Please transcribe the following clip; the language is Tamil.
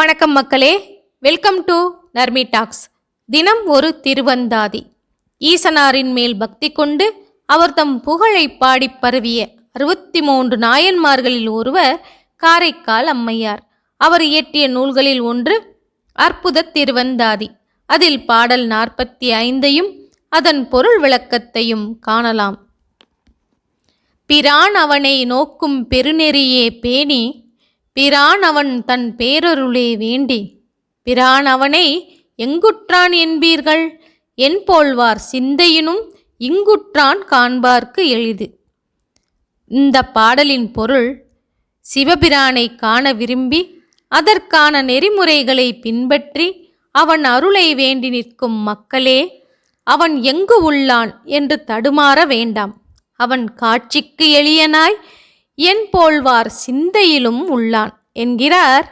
வணக்கம் மக்களே. வெல்கம் டு நர்மி டாக்ஸ் தினம் ஒரு திருவந்தாதி. ஈசனாரின் மேல் பக்தி கொண்டு அவர் தம் புகழை பாடிப் பரவிய அறுபத்தி மூன்று நாயன்மார்களில் ஒருவர் காரைக்கால் அம்மையார். அவர் இயற்றிய நூல்களில் ஒன்று அற்புத திருவந்தாதி. அதில் பாடல் நாற்பத்தி ஐந்தையும் அதன் பொருள் விளக்கத்தையும் காணலாம். பிரான் அவனை நோக்கும் பெருநெறியே பேணி பிரான் அவன் தன் பேரருளே வேண்டி பிரான் அவனை எங்குற்றான் என்பீர்கள்? என் போல்வார் சிந்தையினும் இங்குற்றான் காண்பார்க்கு எளிது. இந்த பாடலின் பொருள் சிவபிரானை காண விரும்பி அதற்கான நெறிமுறைகளை பின்பற்றி அவன் அருளை வேண்டி நிற்கும் மக்களே அவன் எங்கு உள்ளான் என்று தடுமாற வேண்டாம். அவன் காட்சிக்கு எளியனாய் என் போல்வார் சிந்தையிலும் உள்ளான் என்கிறார்